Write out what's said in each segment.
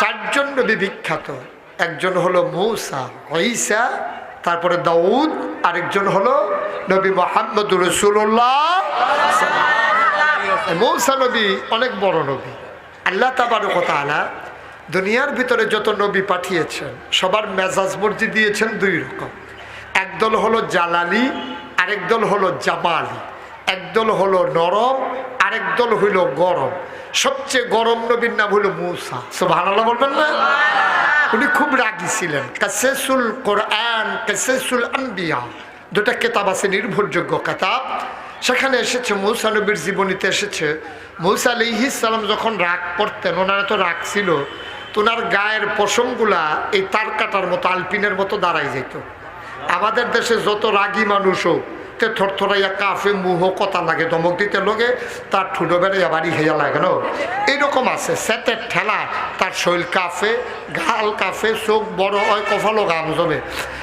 চারজন নবী বিখ্যাত। একজন হলো মৌসা ঐসা তারপরে দাউদ, আরেকজন হলো নবী মোহাম্মদ রসুল্লাহ মৌসা নবী অনেক বড় নবী। আল্লাহ তাবারকতালা দুনিয়ার ভিতরে যত নবী পাঠিয়েছেন, সবার মেজাজ মর্জি দিয়েছেন দুই রকম। একদল হলো জালালি আরেক দল হলো জামালি। একদল হলো নরম আরেক দল হইল গরম। সবচেয়ে গরম নবীর নাম হলো মৌসা। সব বলবেন না? উনি খুব রাগী ছিলেন। কাসেসুল কোরআন কাসেসুল আম্বিয়া দুটা কেতাব আছে নির্ভরযোগ্য কেতাব। সেখানে এসেছে মৌসা নবীর জীবনীতে এসেছে মৌসা আলিহিস সালাম যখন রাগ করতেন ওনারা তো রাগ ছিল তো ওনার গায়ের পশমগুলা এই তার কাটার মতো আলপিনের মতো দাঁড়াই যেত। আমাদের দেশে যত রাগী মানুষ হোক তে থরথরাইয়া কাফে মুহ কথা লাগে দমক দিতে লগে তার ঠুটো বেড়ে বাড়ি হেয়া লাগে না। এইরকম আছে সেতের ঠেলা তার শৈল কাফে গাল কাফে চোখ বড় হয় কফালো গাম জমে।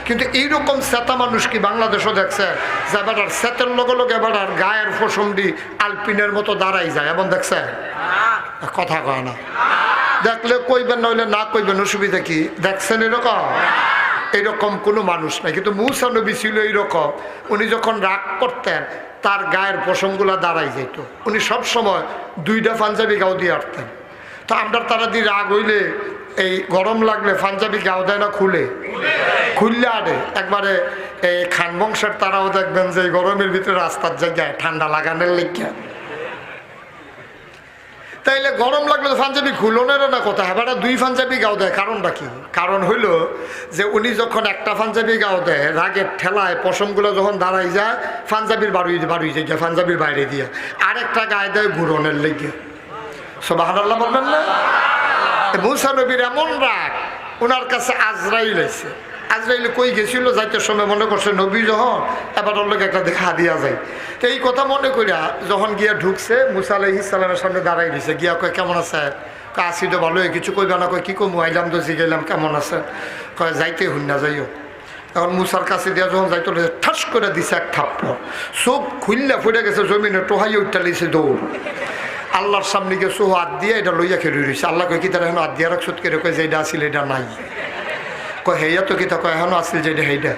কিন্তু এইরকম সেতা মানুষ কি বাংলাদেশও দেখছে? যে বেটার সেতের লগে লগে বেটার গায়ের ফসমডি আলপিনের মতো দাঁড়াই যায় এমন দেখছে? কথা কয় না। দেখলে কইবেন নইলে না কইবেন অসুবিধা কি? দেখছেন এরকম? এইরকম কোনো মানুষ নাই। কিন্তু মৌসা নবী ছিল এইরকম। উনি যখন রাগ করতেন, তার গায়ের পশমগুলা দাঁড়াই যেত। উনি সব সময় দুইটা পাঞ্জাবি গাও দিয়ে আটতেন। তো আমরা তারা দিয়ে রাগ হইলে, এই গরম লাগলে পাঞ্জাবি গাও দেয় না খুলে? খুললে আরে একবারে এই খান বংশের তারাও দেখবেন যে গরমের ভিতরে রাস্তার জায়গায় ঠান্ডা লাগানোর লেগে তাইলে গরম লাগলে তো পাঞ্জাবি খুলনেরও না কথা। হ্যাঁ দুই পাঞ্জাবি গাও দেয় কারণটা কি? কারণ হইল যে উনি যখন একটা পাঞ্জাবি গাও দেয় রাগের ঠেলায় পশমগুলো যখন দাঁড়াই যায়, পাঞ্জাবির বাড়ুই বাড়ুই যায় পাঞ্জাবির বাইরে দিয়ে। আরেকটা গায়ে দেয় ঘুরনের লেগে। সব আল্লাহ বলবেন না? মুসা নবীর এমন রাগ ওনার কাছে আজরাইল এসে আজরাইল কই গেছিল, যাইতে সময় মনে করছে নবী যখন, এবার ওর লোক একটা দেখা দিয়া যায়। তো এই কথা মনে করিয়া যখন গিয়া ঢুকছে, মুসা আলহি সালামের সামনে দাঁড়াই দিছে গিয়া কয়, কেমন আছে? কয় আসি তো ভালোই, কিছু কইবা না, কয়, কী কমু, আইলাম তো, জিগাইলাম, কেমন আছে? কয়, যাইতে হুন না, যাইও। এখন মুসার কাছে দিয়া যখন যাইতো ঠাস করে দিছে এক থাপ্প সব খুললা ফুটে গেছে, জমিনে টোহাই উঠতে লিছে দৌড়। আল্লাহর সামনে গিয়ে সোহ হাত দিয়ে এটা লইয়া খেয়ে রয়েছে আল্লাহ কয়, কি তারা এখন হাত দিয়া রাখছো? কেরে কয়, যে এটা আসিল এটা নাই। কয়, হেয়া তো কিতা কয়, এখনও আসিল যে এটা সেইটা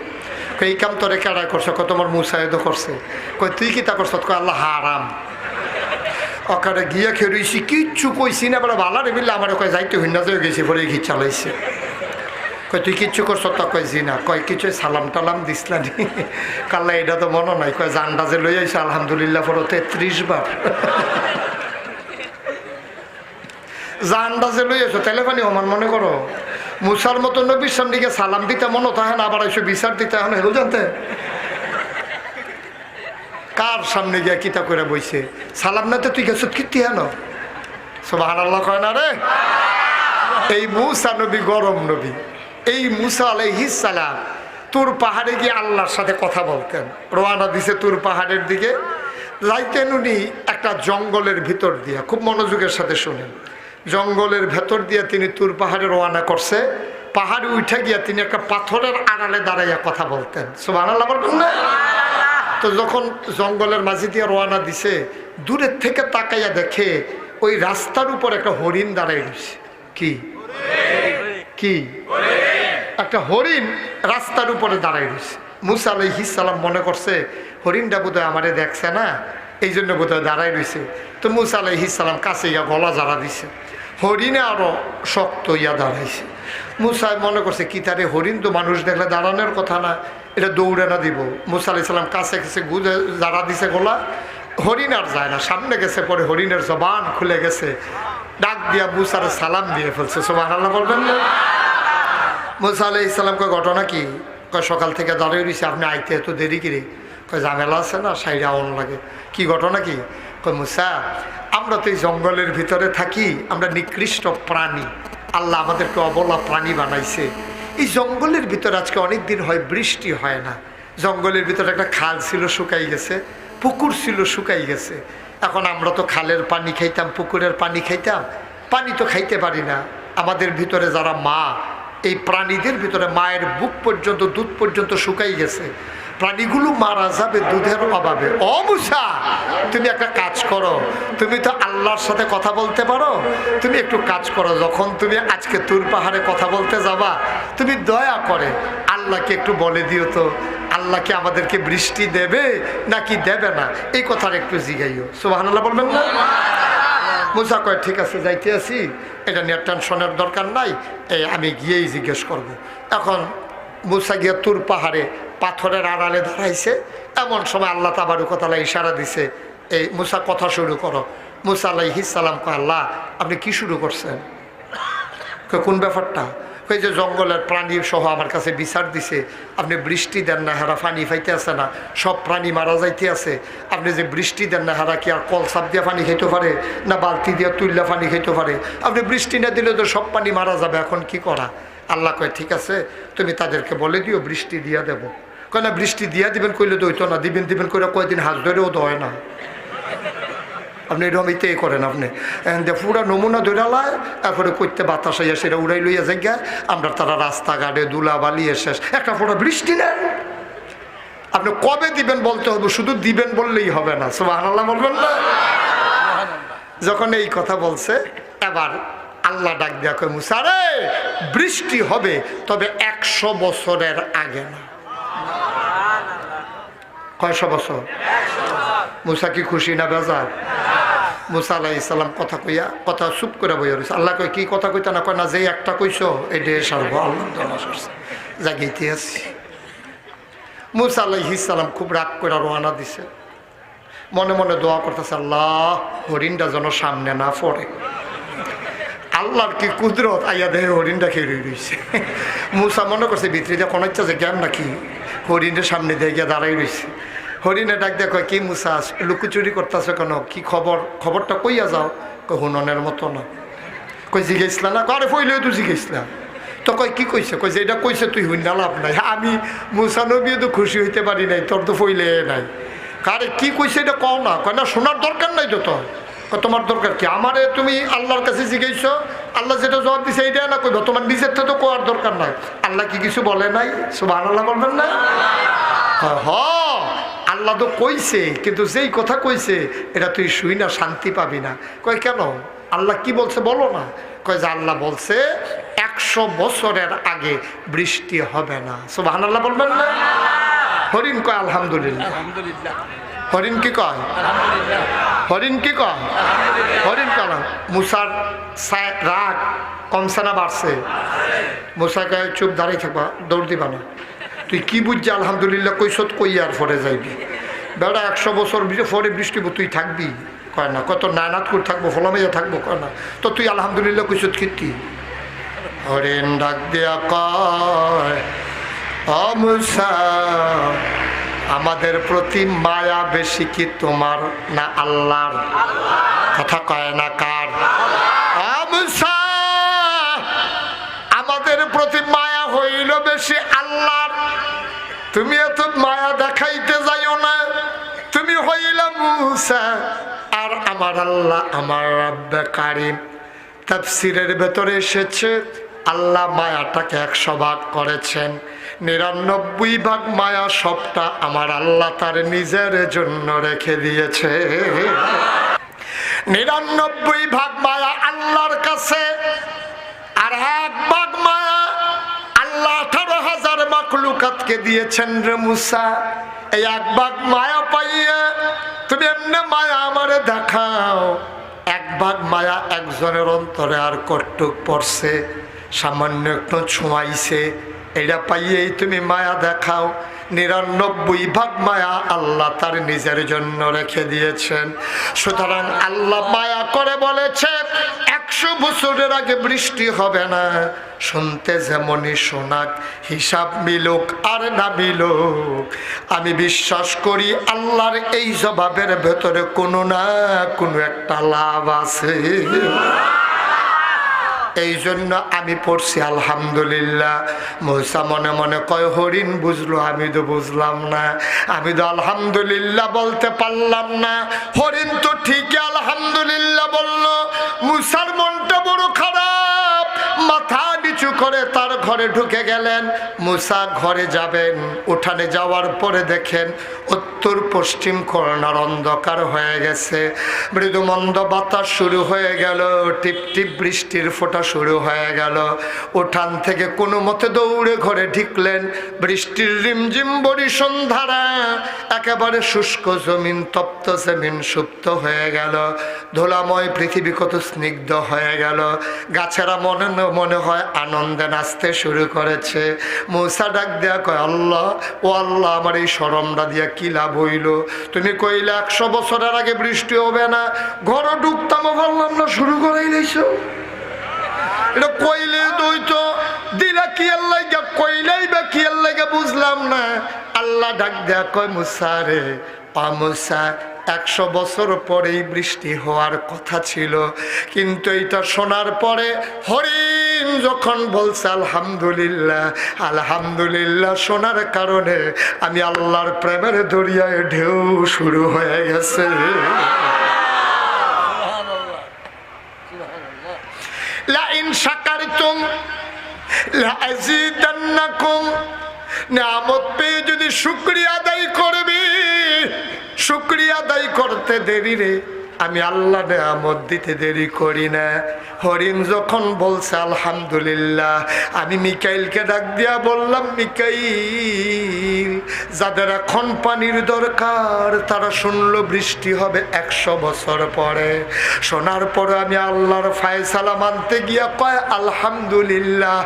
কয়, এই কাম তোরে কেডা করছ? কয়, তোমার মুসাইদ করছে। কয়, তুই কিতা করছ? কয়, আল্লাহ হারাম। অকারে গিয়া খেয়ে রয়েছি কিচ্ছু কইছি না, বলে ভালো রে বিল্লা আমার কয়, যাইতে হইনা যে গেছি, পরে ঘি চালাইছে কয়, তুই কিচ্ছু করছ? তা কয়, জি না। কয়, কিছু সালাম টালাম দিসলা নি? কাল্লা এটা তো মনে নাই, কয়, জানডা যে লই আইছে, আলহামদুলিল্লাহ, পরে তেত্রিশ বার। জানডা যে লই আছো তাহলে পানি আমার মনে করো। মুসার মতো নবীর সামনে গিয়ে সালাম দিতে মনে থাকে না, আবার এসে বিচার দিতে এখন হেল জানতে? কার সামনে গিয়ে কিতা করে বইছে? সালাম না তো তুই গেছো কীর্তি হেন? সব আল্লাহ কয় না রে? এই মুসা নবী গরম নবী। এই মুসা সালাম, তোর পাহাড়ে গিয়ে আল্লাহর সাথে কথা বলতেন। রোয়ানা দিছে তোর পাহাড়ের দিকে। যাইতেন উনি একটা জঙ্গলের ভিতর দিয়া, খুব মনোযোগের সাথে শুনেন। জঙ্গলের ভেতর দিয়ে তিনি তুর পাহাড়ে রওনা করছে। পাহাড়ে উঠে গিয়া তিনি একটা পাথরের আড়ালে দাঁড়াইয়া কথা বলতেন। সুবাহ বলবেন না? তো যখন জঙ্গলের মাঝে দিয়ে রওনা দিছে দূরের থেকে তাকাইয়া দেখে ওই রাস্তার উপর একটা হরিণ দাঁড়াই রয়েছে। কি? কি? একটা হরিণ রাস্তার উপরে দাঁড়াই রয়েছে। মুসা আলাইহিসাল্লাম মনে করছে হরিণটা বোধহয় আমারে দেখছে না এই জন্য বোধহয় দাঁড়াই রয়েছে। তো মুসা আলাইহিসাল্লাম কাছে গলা জারা দিছে। হরিণে আরও শক্ত ইয়া দাঁড়াইছে। মুসাই মনে করছে, কি তারে হরিণ? তো মানুষ দেখলে দাঁড়ানোর কথা না। এটা দৌড়ে না দিব। মুসা আলাইসাল্লাম কাছে কাছে গুজে জারা দিছে গোলা। হরিণ আর যায় না। সামনে গেছে, পরে হরিণের জবান খুলে গেছে। ডাক দিয়া মুসার সালাম দিয়ে ফেলছে। সোমান আল্লাহ বলবেন না? মুসা আলাই ইসলামকে ঘটনা কি? কয়, সকাল থেকে দাঁড়িয়ে রয়েছে আপনি আইতে এত দেরি কিরে? কয়, ঝামেলা আছে না সাইডে আউন লাগে। কি ঘটনা কি? কয়, মুসা আমরা তো এই জঙ্গলের ভিতরে থাকি, আমরা নিকৃষ্ট প্রাণী। আল্লাহ আমাদেরকে অবলা প্রাণী বানাইছে। এই জঙ্গলের ভিতরে আজকে অনেক দিন হয় বৃষ্টি হয় না। জঙ্গলের ভিতরে একটা খাল ছিল, শুকাই গেছে। পুকুর ছিল, শুকাই গেছে। এখন আমরা তো খালের পানি খাইতাম, পুকুরের পানি খাইতাম। পানি তো খাইতে পারি না। আমাদের ভিতরে যারা মা, এই প্রাণীদের ভিতরে মায়ের বুক পর্যন্ত, দুধ পর্যন্ত শুকাই গেছে। প্রাণীগুলো মারা যাবে দুধের অভাবে। মুসা, তুমি একটা কাজ করো। তুমি তো আল্লাহর সাথে কথা বলতে পারো। তুমি একটু কাজ করো। যখন তুমি আজকে তুর পাহাড়ে কথা বলতে যাবা, তুমি দয়া করে আল্লাহকে একটু বলে দিও তো। আল্লাহকে আমাদেরকে বৃষ্টি দেবে নাকি দেবে না? এই কথার একটু জিগাইও। সুবাহান্লাহ বলবেন না? মুসা কয়, ঠিক আছে, যাইতে আছি এটা নিয়ে টেনশনের দরকার নাই। এই আমি গিয়েই জিজ্ঞেস করব। এখন মুসা গিয়া তুর পাহাড়ে পাথরের আড়ালে দাঁড়াইছে এমন সময় আল্লাহ তাবারুকতালা ইশারা দিছে, এই মুসা, কথা শুরু করো। মুসা আলাইহিসাল্লাম কয়, আল্লাহ, আপনি কি শুরু করছেন? কোন ব্যাপারটা? ওই যে জঙ্গলের প্রাণী সহ আমার কাছে বিচার দিছে। আপনি বৃষ্টি দেন না, হারা পানি ফাইতে আছে না, সব প্রাণী মারা যাইতে আছে। আপনি যে বৃষ্টি দেন না, হারা কি আর কল সাপ দিয়ে পানি খেতে পারে না বালতি দিয়ে তুললে পানি খেতে পারে? আপনি বৃষ্টি না দিলে তো সব পানি মারা যাবে, এখন কি করা? আল্লাহ কয়, ঠিক আছে, তুমি তাদেরকে বলে দিও, বৃষ্টি দিয়া দেবো। কয় না বৃষ্টি দিয়া দিবেন, কইলে তো হইতো না, দিবেন দিবেন করে কয়দিন হাত ধরেও হয় না। আপনি এরকম ইতেই করেন আপনি। পুরা নমুনা ধরালায় তারপরে করতে বাতাস আইয়া সেটা উড়াই লইয়া জায়গা আমরা তারা রাস্তাঘাটে দুলা বালিয়ে শেষ। একটা ফোটা বৃষ্টি নেন। আপনি কবে দিবেন বলতে হবে, শুধু দিবেন বললেই হবে না সুবাহ বলবেন না? যখন এই কথা বলছে, এবার আল্লাহ ডাক দিয়া কয় মুসারে বৃষ্টি হবে, তবে একশো বছরের আগে না। কয়শো বছর? মুসা কি খুশি না বেজার? মুসা আলাহ ইসলাম কথা কইয়া, কথা চুপ করে বইয়া রয়েছে আল্লাহ কয়, কি কথা কইতা না কয় না যে একটা কইছো এটি সারব। আল্লাহ জাগিতে আছি মুসা আলাহ ইসলাম খুব রাগ করে রোয়ানা দিছে। মনে মনে দোয়া করতেছে, আল্লাহ, হরিণটা যেন সামনে না পড়ে। আল্লাহর কি কুদরত, আইয়া দেহে হরিণটা খেয়ে রয়েছে মুসা মনে করছে, ভিতরে যে কোনো ইচ্ছা যে জ্ঞান নাকি? হরিণের সামনে দিয়ে গিয়ে দাঁড়াই রয়েছে হরিণে ডাক দেখো কি মুসা লুকুচুরি করতেছে কেন? কি খবর? খবরটা কইয়া যাও। কই হুননের মতো না। কই জিজ্ঞেসলা না? আরে ফইলেও তো জিজ্ঞেসলা। তো কই কি কইছে? কই যে এটা কইছে তুই হুইনা লাভ নাই। আমি মুসা নবীও তো খুশি হইতে পারি নাই, তোর তো ফইলে নাই। কারে কি কইছে এটা কও না? কয়, না, শোনার দরকার নাই তো তোমার দরকার কি? আমারে তুমি আল্লাহর কাছে জিজ্ঞেস আল্লাহ যেটা জবাব দিছে এইটা না কইবা? তোমার নিজের তো কোয়ার দরকার নাই। আল্লাহ কি কিছু বলে নাই? সুবাহ আল্লাহ বলবেন না? হ। আল্লাহ তো কইছে কিন্তু যেই কথা কইছে এটা তুই শুই না শান্তি পাবি না। কয় কেন? আল্লাহ কি বলছে বলো না। কয় যে আল্লাহ বলছে একশো বছরের আগে বৃষ্টি হবে না। সুবাহ আল্লাহ বলবেন না? হরিণ কয় আলহামদুলিল্লাহ। হরিণ কি কয়? হরিণ কি কয়? হরিণ কেন? মুসার রাগ কমছে না বাড়ছে? মুসা কয়, চুপ, দাঁড়িয়ে থাকবা, দৌড় দিবা না। তুই কি বুঝছি? আলহামদুলিল্লাহ, কৈশত কই আর পরে যাইবি? বেড়া, একশো বছর পরে বৃষ্টি তুই থাকবি? কয় না, কত নায়নাথ করে থাকব ফলামাইয়া থাকব, কয় না। তো তুই আলহামদুলিল্লাহ কৈশত কীর্তি? হরেন ডাক দিয়া কয় অমুসা আমাদের প্রতি মায়া বেশি কি তোমার না আল্লাহর? কথা কয় না কার? আমাদের প্রতি মায়া হইল বেশি আল্লাহর। তুমি এত মায়া দেখাইতে যাইও না। তুমি হইলা মুসা আর আমার আল্লাহ, আমার রাব্বে কারিম। তাফসিরের ভেতরে এসেছে, আল্লাহ মায়াটাকে একশো ভাগ করেছেন। নিরানব্বই ভাগ মায়া সবটা আমার আল্লাহ তার নিজের জন্য রেখে দিয়েছে। নিরানব্বই ভাগ মায়া আল্লাহর কাছে, আর এক ভাগ মায়া আল্লাহ আঠারো হাজার মাকলুকাতকে দিয়েছেন রে মুসা। এই এক ভাগ মায়া পাইয়া তুমি এমনি মায়া আমারে দেখাও। এক ভাগ মায়া একজনের অন্তরে আর কটুক পড়ছে, সামান্য একটু ছোঁয়াইছে এটা পাইয়েই তুমি মায়া দেখাও। নিরানব্বই ভাগ মায়া আল্লাহ তার নিজের জন্য রেখে দিয়েছেন। সুতরাং আল্লাহ মায়া করে বলেছে, একশো বছরের আগে বৃষ্টি হবে না। শুনতে যেমনই শোনাক, হিসাব মিলুক আর না মিলুক। আমি বিশ্বাস করি আল্লাহর এই জবাবের ভেতরে কোনো না কোনো একটা লাভ আছে। এই জন্য আমি পড়ছি, আলহামদুলিল্লাহ। মৌসা মনে মনে কয়, হরিণ বুঝলো, আমি তো বুঝলাম না। আমি তো আলহামদুলিল্লাহ বলতে পারলাম না। হরিণ তো ঠিকই আলহামদুলিল্লাহ বলল। মুসার মনটা বড় খারাপ, মাথা উঁচু করে তার ঘরে ঢুকে গেলেন। মুসা ঘরে যাবেন। উঠানে যাওয়ার পরে দেখেন উত্তর পশ্চিম করোনার অন্ধকার হয়ে গেছে। মৃদু মন্দ বাতাস শুরু হয়ে গেল। টিপ টিপ বৃষ্টির ফোঁটা শুরু হয়ে গেল। উঠান থেকে কোনো মতে দৌড়ে ঘরে ঢিকলেন। বৃষ্টির রিমঝিম বড়ি সন্ধ্যারা একেবারে শুষ্ক জমিন, তপ্ত জমিন সুপ্ত হয়ে গেল। ধোলাময় পৃথিবী কত স্নিগ্ধ হয়ে গেল। গাছেরা মনে মনে হয় আনন্দে নাচতে শুরু করেছে। মৌসা ডাক দেয়া কয়, আল্লাহ, ও আল্লাহ, আমার এই সরমটা দিয়া কি লাভ হইল? তুমি কইলে, একশো বছরের আগে বৃষ্টি হবে না, ঘর ঢুকতামও পারলাম না, শুরু করাই এটা কইলে দইতো দিলা কি বা কি আল্লাহ বুঝলাম না। আল্লাহ ডাক দেয়া কয়, মুসা রে মুসা, একশো বছর পরেই বৃষ্টি হওয়ার কথা ছিল, কিন্তু এটা শোনার পরে হরিণ যখন বলছে, আলহামদুলিল্লাহ আলহামদুলিল্লাহ শোনার কারণে আমি আল্লাহর প্রেমের দরিয়ায় ঢেউ শুরু হয়ে গেছে। লাইন পেয়ে যদি শুক্রিয়া আদায় করবি, শুক্রিয়া আদায় করতে দেরি রে। আমি আল্লাহ নেয়ামত দিতে দেরি করি না। হরিণ যখন বলছে, আলহামদুলিল্লাহ আমি মিকাইলকে ডাক দিয়া বললাম, মিকাইল, যাদের এখন পানির দরকার, তারা শুনলো বৃষ্টি হবে একশো বছর পরে। শোনার পরে আমি আল্লাহর ফায়সালা মানতে গিয়া কয়, আলহামদুলিল্লাহ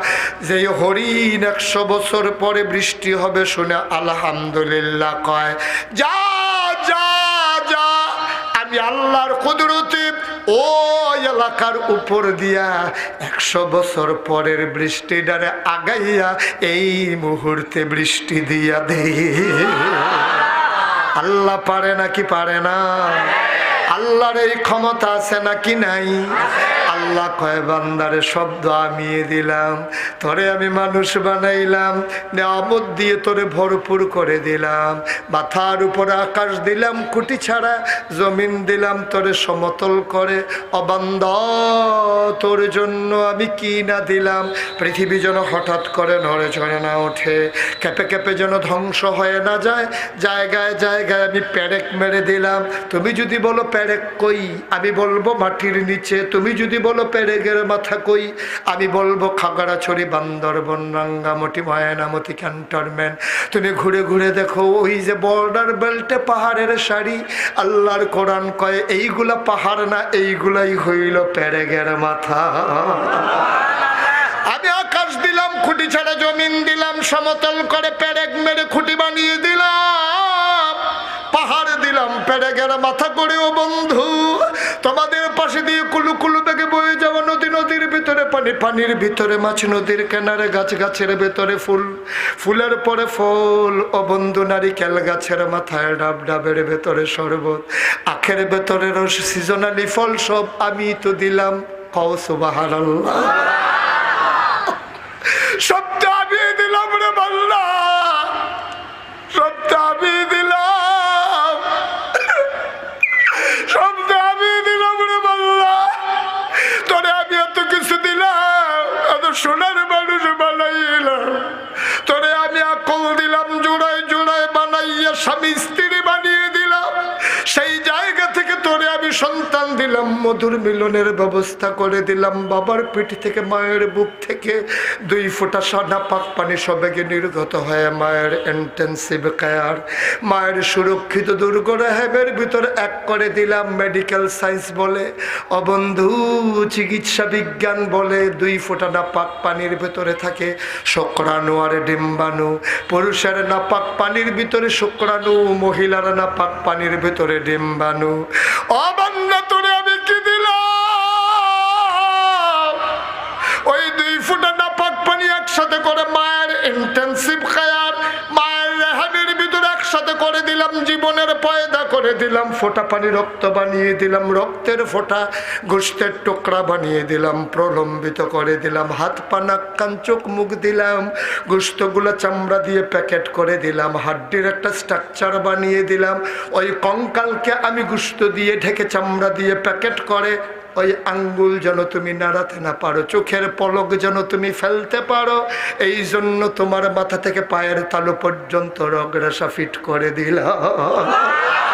যে হরিণ একশো বছর পরে বৃষ্টি হবে শুনে আলহামদুলিল্লাহ কয়। যা আমি আল্লাহর কুদরতে ও এলাকার উপর দিয়া একশো বছর পরের বৃষ্টিটারে আগাইয়া এই মুহূর্তে বৃষ্টি দিয়া দে আল্লাহ পারে নাকি পারে না? আল্লাহর এই ক্ষমতা আছে নাকি নাই? আল্লাহ কয়, বান্দারে, শব্দ আমিয়ে দিলাম, তোরে আমি মানুষ বানাইলাম, নেয়ামত দিয়ে তোরে ভরপুর করে দিলাম, মাথার উপরে আকাশ দিলাম কুটি ছাড়া জমিন দিলাম, তোরে সমতল করে অবান্ধ তোর জন্য আমি কি না দিলাম? পৃথিবী যেন হঠাৎ করে নড়ে চড়ে না ওঠে কেঁপে কেঁপে যেন ধ্বংস হয়ে না যায়, জায়গায় জায়গায় আমি প্যারেক মেরে দিলাম, তুমি যদি বলো প্যারেক কই, আমি বলব মাটির নিচে, তুমি যদি বলো প্যারেকের মাথা কই? আমি বলব খাগড়াছড়ি বান্দরবন রাঙ্গামতি ময়নামতি ক্যান্টনমেন্ট। তুমি ঘুরে ঘুরে দেখো ওই যে বর্ডার বেল্টে পাহাড়ের শাড়ি। আল্লাহর কোরআন কয়, এইগুলা পাহাড় না, এইগুলাই হইল প্যারেগের মাথা। আমি আকাশ দিলাম, খুঁটি ছাড়া জমিন দিলাম, সমতল করে প্যারেক মেরে খুঁটি বানিয়ে দিলাম। পাহাড় দিলাম প্যারেগের মাথা করেও বন্ধু। তোমাদের পাশে দিয়ে কুলু কুলু বেগে বয়ে যাওয়া নদী, নদীর ভিতরে পানি, পানির ভিতরে মাছ, নদীর কিনারে গাছ, গাছের ভেতরে ফুল। ফুলের পরে ফল ও বন্ধু নারিকেল গাছের মাথায় ডাব ডাবের ভেতরে শরবত। আখের ভেতরে সিজনালি ফল সব আমি তো দিলাম। কও সুবাহার সবটা স্বামী সন্তান দিলাম, মধুর মিলনের ব্যবস্থা করে দিলাম। বাবার পিঠ থেকে মায়ের বুক থেকে দুই ফোঁটা সাদা পাক পানি সবেগে নির্গত হয়ে। মায়ের ইন্টেন্সিভ কেয়ার মায়ের সুরক্ষিত দুর্গ রেহেবের ভিতর এক করে দিলাম মেডিকেল সায়েন্স বলে। অবন্ধু চিকিৎসা বিজ্ঞান বলে দুই ফোঁটা নাপাক পানির ভেতরে থাকে শুক্রাণু আর ডিম্বাণু। পুরুষের নাপাক পানির ভিতরে শুক্রাণু, মহিলার নাপাক পানির ভিতরে ডিম্বাণু। অবান্য তোরে আমি কি দিলাম? ওই দুই ফুটা নাপাক পানি একসাথে করে মায়ের ইন্টেন্সিভ একসাথে করে দিলাম, জীবনের পয়দা করে দিলাম, ফোঁটা পানি রক্ত বানিয়ে দিলাম, রক্তের ফোঁটা গোষ্ঠের টুকরা বানিয়ে দিলাম, প্রলম্বিত করে দিলাম, হাত পা, নাক, কান, চোখ, মুখ দিলাম গোষ্ঠগুলো চামড়া দিয়ে প্যাকেট করে দিলাম, হাড্ডির একটা স্ট্রাকচার বানিয়ে দিলাম, ওই কঙ্কালকে আমি গুস্ত দিয়ে ঢেকে চামড়া দিয়ে প্যাকেট করে ওই আঙ্গুল যেন তুমি নাড়াতে না পারো, চোখের পলক যেন তুমি ফেলতে পারো এই জন্য তোমার মাথা থেকে পায়ের তালু পর্যন্ত রগরাসা ফিট করে দিলাম